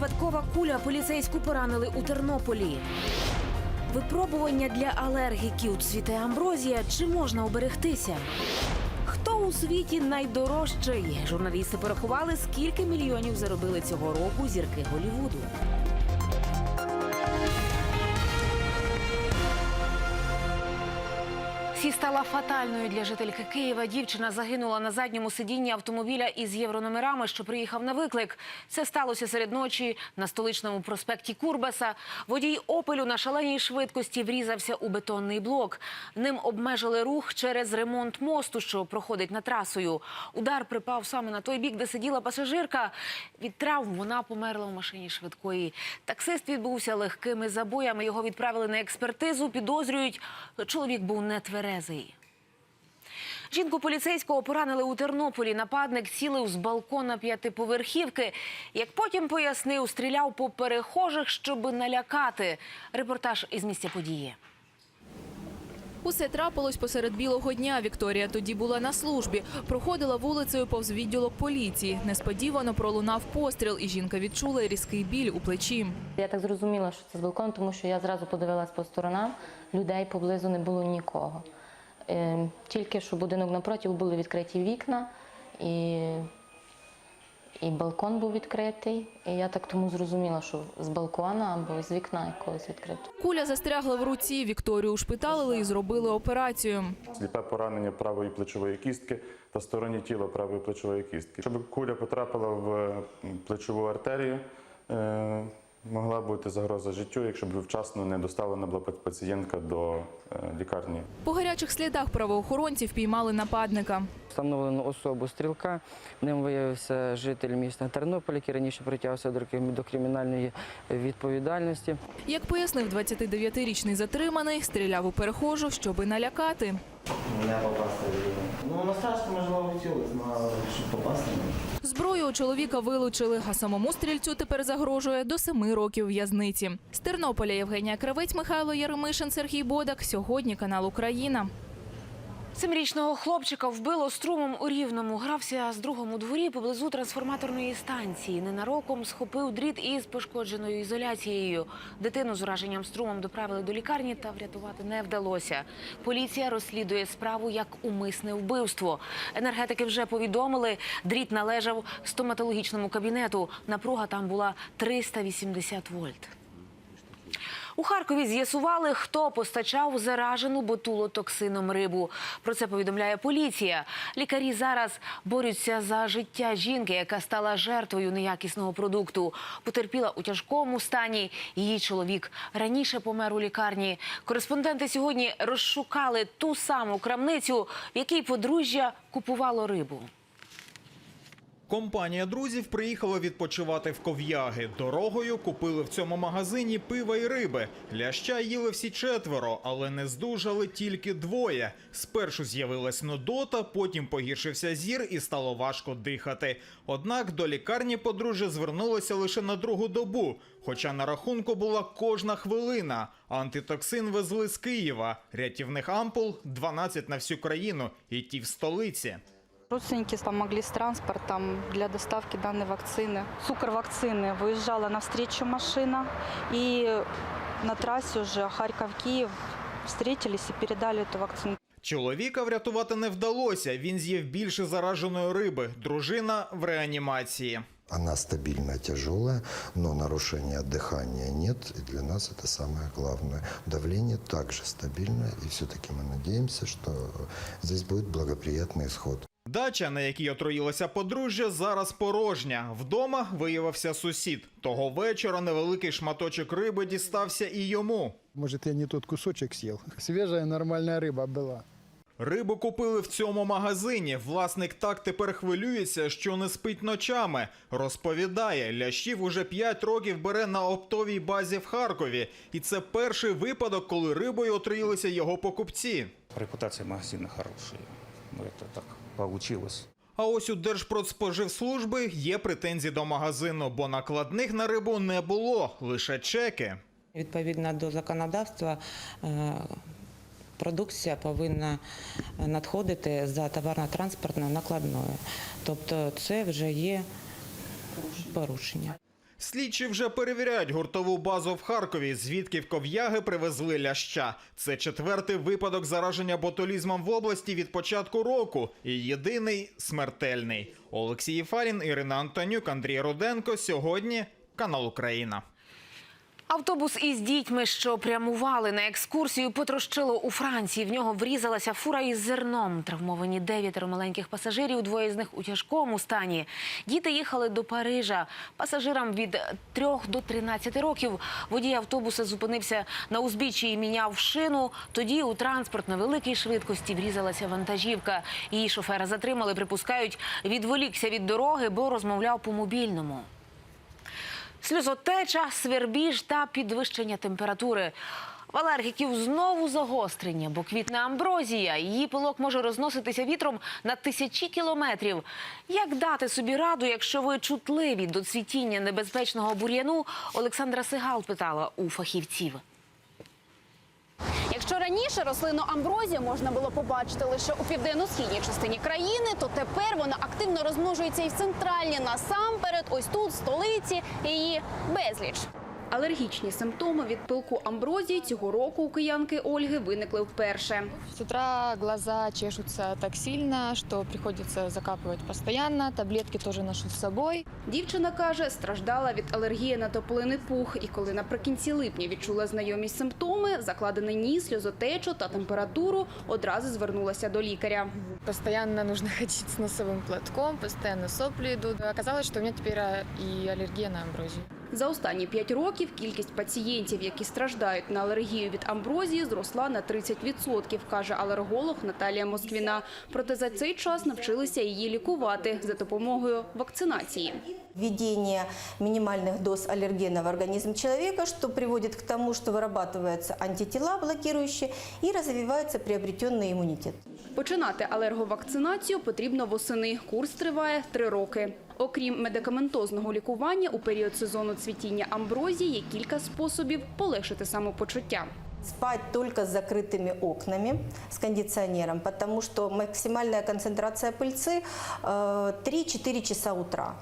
Випадкова куля поліцейську поранили у Тернополі. Випробування для алергіків цвіте амброзія. Чи можна оберегтися? Хто у світі найдорожчий? Журналісти порахували, скільки мільйонів заробили цього року зірки Голівуду. Сі стала фатальною для жительки Києва. Дівчина загинула на задньому сидінні автомобіля із єврономерами, що приїхав на виклик. Це сталося серед ночі на столичному проспекті Курбаса. Водій опелю на шаленій швидкості врізався у бетонний блок. Ним обмежили рух через ремонт мосту, що проходить над трасою. Удар припав саме на той бік, де сиділа пасажирка. Від травм вона померла в машині швидкої. Таксист відбувся легкими забоями. Його відправили на експертизу. Підозрюють, чоловік був нетверезий. Жінку поліцейського поранили у Тернополі. Нападник цілив з балкона п'ятиповерхівки. Як потім пояснив, стріляв по перехожих, щоб налякати. Репортаж із місця події. Усе трапилось посеред білого дня. Вікторія тоді була на службі. Проходила вулицею повз відділок поліції. Несподівано пролунав постріл, і жінка відчула різкий біль у плечі. Я так зрозуміла, що це з балкону, тому що я зразу подивилась по сторонам, людей поблизу не було нікого. Е, Тільки що будинок напроти були відкриті вікна, і, і балкон був відкритий. І я так тому зрозуміла, що з балкона або з вікна якогось відкрито. Куля застрягла в руці. Вікторію ушпиталили і зробили операцію. сліпе поранення правої плечової кістки та стороні тіла правої плечової кістки. Щоб куля потрапила в плечову артерію, е, могла бути загроза життю, якщо б вчасно не доставлена була пацієнтка до е, лікарні. По гарячих слідах правоохоронці впіймали нападника. Встановлено особу стрілка. Ним виявився житель міста Тернополь, який раніше притягався до кримінальної відповідальності. Як пояснив 29-річний затриманий, стріляв у перехожу, щоби налякати. Не попасти. Ну, на страшно, можливо, хотілося, але щоб попасти. Зброю у чоловіка вилучили, а самому стрільцю тепер загрожує до семи років в'язниці. З Тернополя Євгенія Кравець, Михайло Яремишин, Сергій Бодак. Сьогодні канал Україна. Семирічного хлопчика вбило струмом у Рівному. Грався з другом у дворі поблизу трансформаторної станції. Ненароком схопив дріт із пошкодженою ізоляцією. Дитину з ураженням струмом доправили до лікарні та врятувати не вдалося. Поліція розслідує справу як умисне вбивство. Енергетики вже повідомили, дріт належав стоматологічному кабінету. Напруга там була 380 вольт. У Харкові з'ясували, хто постачав заражену ботулотоксином рибу. Про це повідомляє поліція. Лікарі зараз борються за життя жінки, яка стала жертвою неякісного продукту. Потерпіла у тяжкому стані. Її чоловік раніше помер у лікарні. Кореспонденти сьогодні розшукали ту саму крамницю, в якій подружжя купувало рибу. Компанія друзів приїхала відпочивати в ков'яги. Дорогою купили в цьому магазині пива і риби. Ляща їли всі четверо, але не здужали тільки двоє. Спершу з'явилась нудота, потім погіршився зір і стало важко дихати. Однак до лікарні подружжя звернулося лише на другу добу, хоча на рахунку була кожна хвилина. Антитоксин везли з Києва. Рятівних ампул 12 на всю країну, і ті в столиці. Родственники помогли с транспортом для доставки данной вакцины. Цукор вакцины выезжала навстречу машина, и на трассе уже Харьков-Киев встретились и передали эту вакцину. Чоловіка врятувати не вдалося. Він з'їв більше зараженої риби. Дружина в реанімації. Она стабильная, тяжелая, но нарушения дыхания нет. И для нас это самое главное. Давление также стабильное. И все-таки мы надеемся, что здесь будет благоприятный исход. Дача, на якій отруїлося подружжя, зараз порожня. Вдома виявився сусід. Того вечора невеликий шматочок риби дістався і йому. Может, я не тот кусочек съел. Свежая нормальная рыба была. Рибу купили в цьому магазині. Власник так тепер хвилюється, що не спить ночами. Розповідає, лящів уже 5 років бере на оптовій базі в Харкові. І це перший випадок, коли рибою отруїлися його покупці. Репутация магазина хорошая. Ну, это так получилось. А ось у Держпродспоживслужби є претензії до магазину, бо накладних на рибу не було, лише чеки. Відповідно до законодавства, е, продукція повинна надходити за товарно-транспортною накладною. Тобто це вже є порушення. Слідчі вже перевіряють гуртову базу в Харкові, звідки в ков'яги привезли ляща. Це четвертий випадок зараження ботулізмом в області від початку року. І єдиний смертельний. Олексій Фарін, Ірина Антонюк, Андрій Руденко. Сьогодні канал Україна. Автобус із дітьми, що прямували на екскурсію, потрощило у Франції. В нього врізалася фура із зерном. Травмовані дев'ятеро маленьких пасажирів, двоє з них у тяжкому стані. Діти їхали до Парижа. Пасажирам від 3 до 13 років. Водій автобуса зупинився на узбіччі і міняв шину. Тоді у транспорт на великій швидкості врізалася вантажівка. Її шофера затримали, припускають, відволікся від дороги, бо розмовляв по мобільному. Сльозотеча, свербіж та підвищення температури. В алергіків знову загострення, бо квітне амброзія. Її пилок може розноситися вітром на тисячі кілометрів. Як дати собі раду, якщо ви чутливі до цвітіння небезпечного бур'яну? Олександра Сигал питала у фахівців. Якщо раніше рослину амброзію можна було побачити лише у південно-східній частині країни, то тепер вона активно розмножується і в центральній насамперед, ось тут, в столиці, її безліч. Алергічні симптоми від пилку амброзії цього року у киянки Ольги виникли вперше. С утра глаза чешутся так сильно, что приходится закапывать постоянно. Таблетки тоже ношу с собой. Дівчина каже, страждала від алергії на тополиний пух, і коли наприкінці липня відчула знайомі симптоми, закладений ніс, сльозотечу та температуру, одразу звернулася до лікаря. Постоянно нужно ходить с носовым платком, постоянно сопли идут. Оказалось, что у меня теперь а, и аллергия на амброзию. За останні п'ять років кількість пацієнтів, які страждають на алергію від амброзії, зросла на 30%, каже алерголог Наталія Москвіна. Проте за цей час навчилися її лікувати за допомогою вакцинації. Введение минимальных доз аллергена в организм человека, что приводит к тому, что вырабатываются антитела блокирующие и развивается приобретенный иммунитет. Починати алерговакцинацію потрібно восени. Курс триває три роки. Окрім медикаментозного лікування, у період сезону цвітіння амброзії є кілька способів полегшити самопочуття. Спать только с закрытыми окнами, с кондиционером, потому что максимальная концентрация пыльцы э, 3-4 часа утра.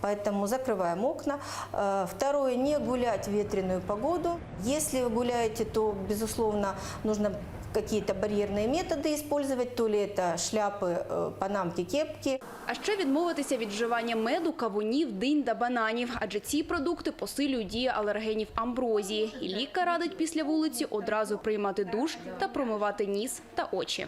Поэтому закрываем окна. Э, Второе, не гулять в ветреную погоду. Если вы гуляете, то, безусловно, нужно какие-то барьерные методы использовать, то ли это шляпы, э, панамки, кепки. А ще відмовитися від вживання меду, кавунів, динь та бананів, адже ці продукти посилюють дію алергенів амброзії. І лікар радить після вулиці одразу приймати душ та промивати ніс та очі.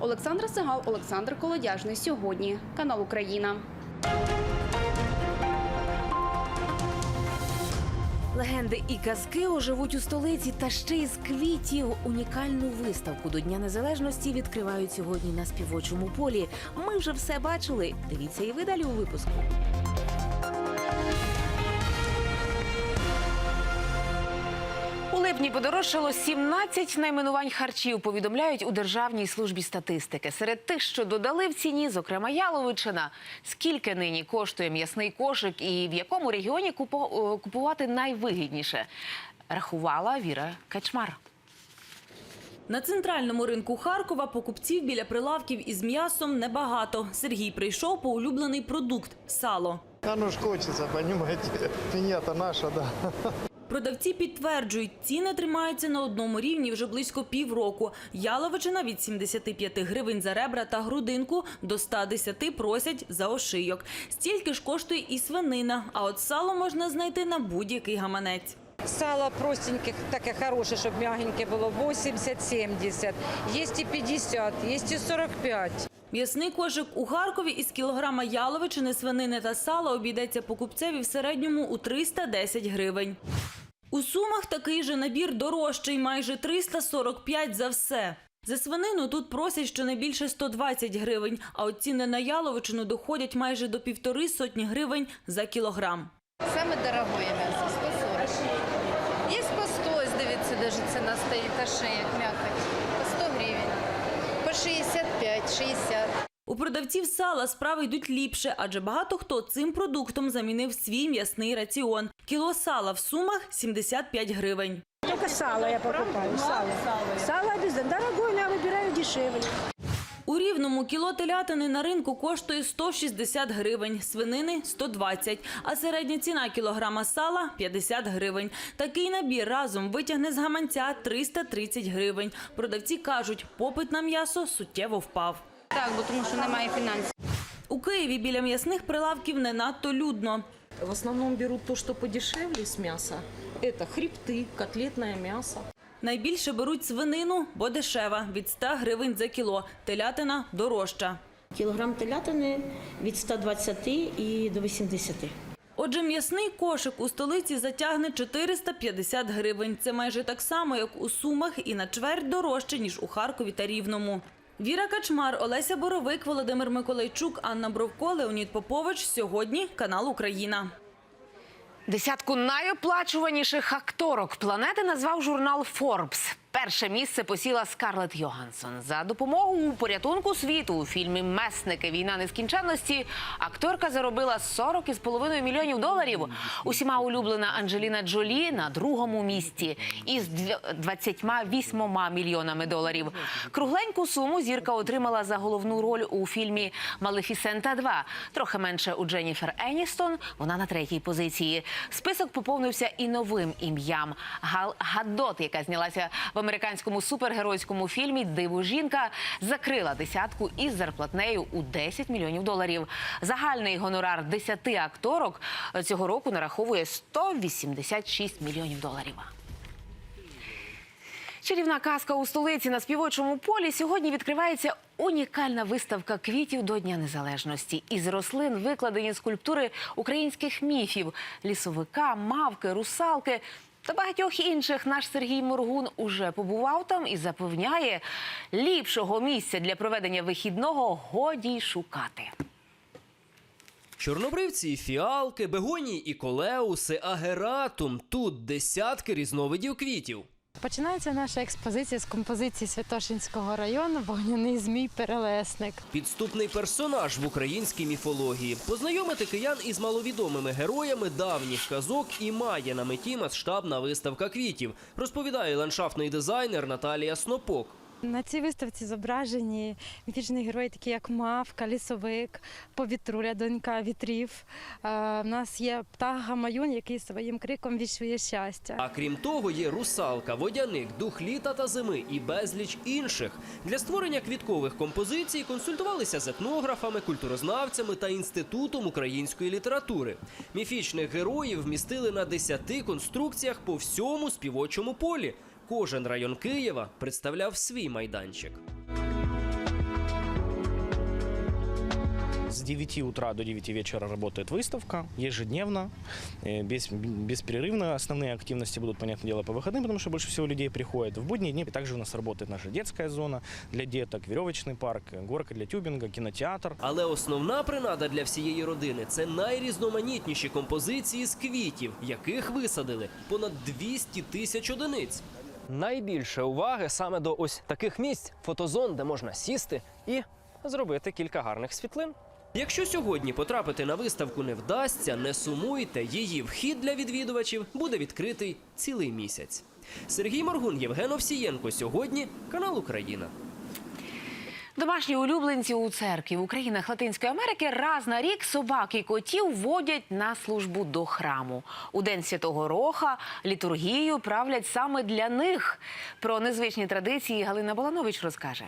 Олександра Сигал, Олександр Колодяжний. Сьогодні. Канал Україна. Легенди і казки оживуть у столиці та ще й з квітів. Унікальну виставку до Дня Незалежності відкривають сьогодні на співочому полі. Ми вже все бачили. Дивіться і ви далі у випуску. У подорожчало 17 найменувань харчів. Повідомляють у Державній службі статистики. Серед тих, що додали в ціні, зокрема яловичина. Скільки нині коштує м'ясний кошик і в якому регіоні е, купувати найвигідніше? Рахувала Віра Качмар. На центральному ринку Харкова покупців біля прилавків із м'ясом небагато. Сергій прийшов по улюблений продукт сало. А ну ж хочется, понимаете. Свинья-то наша, да. Продавці підтверджують, ціни тримаються на одному рівні вже близько півроку. Яловичина від 75 гривень за ребра та грудинку до 110 просять за ошийок. Стільки ж коштує і свинина, а от сало можна знайти на будь-який гаманець. Сало простеньких, таке хороше, щоб м'ягеньке було, 80-70. Є і 50, є і 45. М'ясний кошик у Харкові із кілограма яловичини, свинини та сала обійдеться покупцеві в середньому у 310 гривень. У Сумах такий же набір дорожчий, майже 345 за все. За свинину тут просять щонайбільше 120 гривень, а от ціни на яловичину доходять майже до півтори сотні гривень за кілограм. Самое дорогое мясо 140. Есть по 100, ось дивіться, даже цена стоит ошеек мякоть. По 100 гривен. По 65, 60. У продавців сала справи йдуть ліпше, адже багато хто цим продуктом замінив свій м'ясний раціон. Кіло сала в сумах 75 гривень. Только сало я покупаю, сало. Сало. Дорогое, я выбираю дешевле. У Рівному кіло телятини на ринку коштує 160 гривень, свинини – 120, а середня ціна кілограма сала – 50 гривень. Такий набір разом витягне з гаманця 330 гривень. Продавці кажуть, попит на м'ясо суттєво впав. Так, бо тому що немає фінансів. У Києві біля м'ясних прилавків не надто людно. В основном берут то, что подешевле с мяса. Это хребты, котлетное мясо. Найбільше беруть свинину, бо дешева – від 100 гривень за кіло. Телятина – дорожча. Килограмм телятины від 120 і до 80. Отже, м'ясний кошик у столиці затягне 450 гривень. Це майже так само, як у Сумах і на чверть дорожче, ніж у Харкові та Рівному. Віра Качмар, Олеся Боровик, Володимир Миколайчук, Анна Бровко, Леонід Попович. Сьогодні канал Україна. Десятку найоплачуваніших акторок планети назвав журнал Forbes. Перше місце посіла Скарлетт Йогансон. За допомогу у порятунку світу у фільмі Месники війна нескінченності акторка заробила 40,5 мільйонів доларів. Усіма улюблена Анджеліна Джолі на другому місці із дв- 28 мільйонами доларів. Кругленьку суму зірка отримала за головну роль у фільмі Малефісента 2. Трохи менше у Дженніфер Еністон. Вона на третій позиції. Список поповнився і новим ім'ям Гал Гадот, яка знялася в американському супергеройському фільмі Диво жінка закрила десятку із зарплатнею у 10 мільйонів доларів. Загальний гонорар 10 акторок цього року нараховує 186 мільйонів доларів. Чарівна казка у столиці на співочому полі сьогодні відкривається унікальна виставка квітів до Дня Незалежності. Із рослин викладені скульптури українських міфів: лісовика, мавки, русалки. Та багатьох інших наш Сергій Моргун уже побував там і запевняє, ліпшого місця для проведення вихідного годі шукати. Чорнобривці, фіалки, бегонії і колеуси, агератум. Тут десятки різновидів квітів. Починається наша експозиція з композиції Святошинського району Вогняний змій перелесник. Підступний персонаж в українській міфології. Познайомити киян із маловідомими героями давніх казок і має на меті масштабна виставка квітів, розповідає ландшафтний дизайнер Наталія Снопок. На цій виставці зображені міфічні герої, такі як Мавка, Лісовик, Повітруля, донька вітрів. Е, У нас є птах Гамаюн, який своїм криком віщує щастя. А крім того, є русалка, водяник, дух літа та зими і безліч інших. Для створення квіткових композицій консультувалися з етнографами, культурознавцями та інститутом української літератури. Міфічних героїв вмістили на десяти конструкціях по всьому співочому полі Кожен район Києва представляв свій майданчик. С 9 утра до 9 вечера работает выставка ежедневно, э, без, беспрерывно. Основные активности будут, понятное дело, по выходным, потому что больше всего людей приходит. В будние дни также у нас работает наша детская зона для деток, веревочный парк, горка для тюбинга, кинотеатр. Але основна принада для всієї родини це найрізноманітніші композиції з квітів, яких висадили понад 200 тисяч одиниць. Найбільше уваги саме до ось таких місць фотозон, де можна сісти і зробити кілька гарних світлин. Якщо сьогодні потрапити на виставку не вдасться, не сумуйте. Її вхід для відвідувачів буде відкритий цілий місяць. Сергій Моргун, Євген Овсієнко. Сьогодні канал Україна. Домашні улюбленці у церкві в Українах Латинської Америки раз на рік собак і котів водять на службу до храму. У день святого Роха літургію правлять саме для них. Про незвичні традиції Галина Баланович розкаже.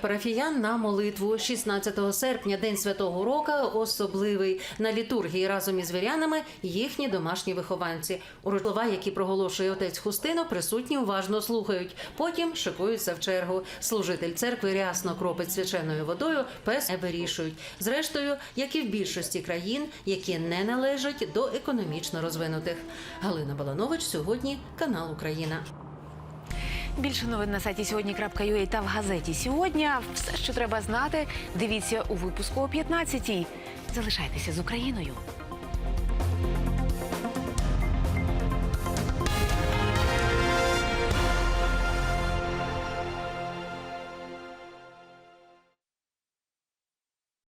Парафіян на молитву 16 серпня, День Святого Рока, особливий на літургії разом із вірянами їхні домашні вихованці. Слова, які проголошує отець Хустино, присутні уважно слухають. Потім шикуються в чергу. Служитель церкви рясно кропить свяченою водою, пес не вирішують. Зрештою, як і в більшості країн, які не належать до економічно розвинутих. Галина Баланович сьогодні канал Україна. Більше новин на сайті сьогодні.ua та в газеті сьогодні. Все, що треба знати, дивіться у випуску о 15-й. Залишайтеся з Україною.